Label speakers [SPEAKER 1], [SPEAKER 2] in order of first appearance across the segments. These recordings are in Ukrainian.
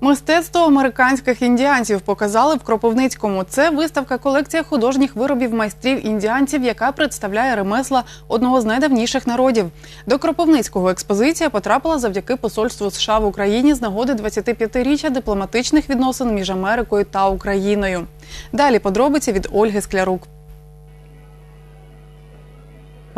[SPEAKER 1] Мистецтво американських індіанців показали в Кропивницькому. Це виставка колекція художніх виробів майстрів індіанців, яка представляє ремесла одного з найдавніших народів. До Кропивницького експозиція потрапила завдяки посольству США в Україні з нагоди 25-річчя дипломатичних відносин між Америкою та Україною. Далі подробиці від Ольги Склярук.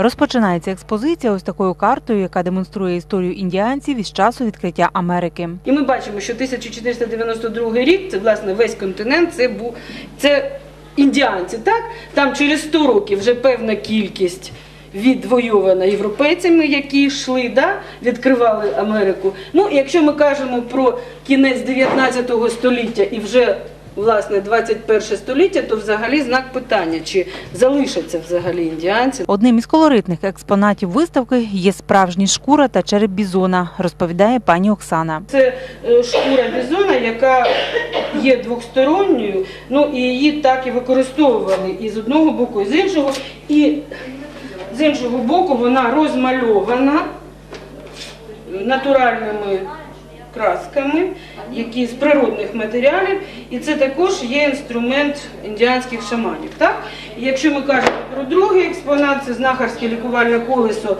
[SPEAKER 2] Розпочинається експозиція ось такою картою, яка демонструє історію індіанців із часу відкриття Америки.
[SPEAKER 3] І ми бачимо, що 1492 рік, це власне весь континент, це був це індіанці. Так там через 100 років вже певна кількість відвойована європейцями, які йшли, да, відкривали Америку. Ну, якщо ми кажемо про кінець 19 століття і вже власне 21 століття, то взагалі знак питання, чи залишаться взагалі індіанці.
[SPEAKER 2] Одним із колоритних експонатів виставки є справжні шкура та череп бізона, розповідає пані Оксана.
[SPEAKER 3] Це е, шкура бізона, яка є двосторонньою, ну і її так і використовували і з одного боку, і з іншого. І з іншого боку вона розмальована натуральними красками, які з природних матеріалів, і це також є інструмент індіанських шаманів. Так? І якщо ми кажемо другий експонат, це знахарське лікувальне колесо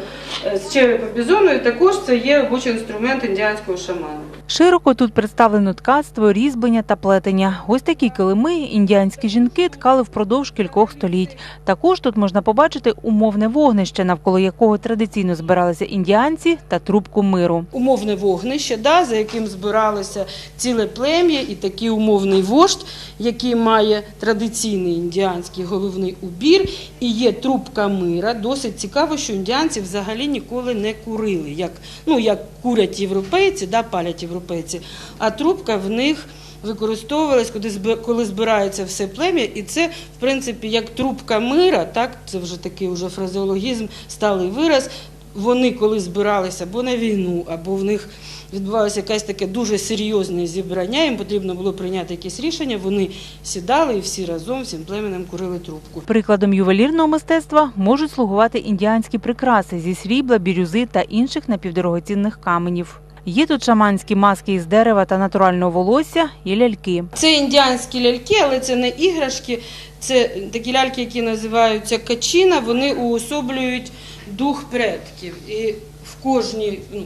[SPEAKER 3] е, з черепа бізону, і також це є робочий інструмент індіанського шамана.
[SPEAKER 2] Широко тут представлено ткацтво, різьблення та плетення. Ось такі килими індіанські жінки ткали впродовж кількох століть. Також тут можна побачити умовне вогнище, навколо якого традиційно збиралися індіанці та трубку миру.
[SPEAKER 3] умовне вогнище, да, за яким збиралося ціле плем'я, і такий умовний вождь, який має традиційний індіанський головний убір, і є трубка мира. Досить цікаво, що індіанці взагалі ніколи не курили, як, ну, як курять європейці, да, палять європейці, а трубка в них. Використовувалась, коли коли збирається все плем'я, і це, в принципі, як трубка мира, так це вже такий вже фразеологізм, сталий вираз. Вони коли збиралися або на війну, або в них відбувалося якесь таке дуже серйозне зібрання, їм потрібно було прийняти якесь рішення. Вони сідали і всі разом, всім племенем курили трубку.
[SPEAKER 2] Прикладом ювелірного мистецтва можуть слугувати індіанські прикраси зі срібла, бірюзи та інших напівдорогоцінних каменів. Є тут шаманські маски із дерева та натурального волосся і ляльки.
[SPEAKER 3] Це індіанські ляльки, але це не іграшки, це такі ляльки, які називаються качина. Вони уособлюють дух предків. І в кожній, ну,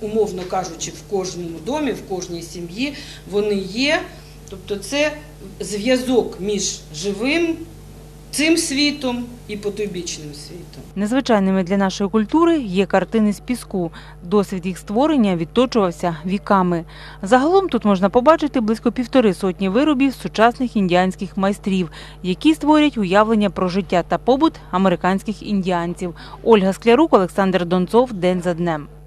[SPEAKER 3] умовно кажучи, в кожному домі, в кожній сім'ї вони є. Тобто це зв'язок між живим цим світом і потойбічним світом.
[SPEAKER 2] Незвичайними для нашої культури є картини з піску. Досвід їх створення відточувався віками. Загалом тут можна побачити близько півтори сотні виробів сучасних індіанських майстрів, які створять уявлення про життя та побут американських індіанців. Ольга Склярук, Олександр Донцов. День за днем.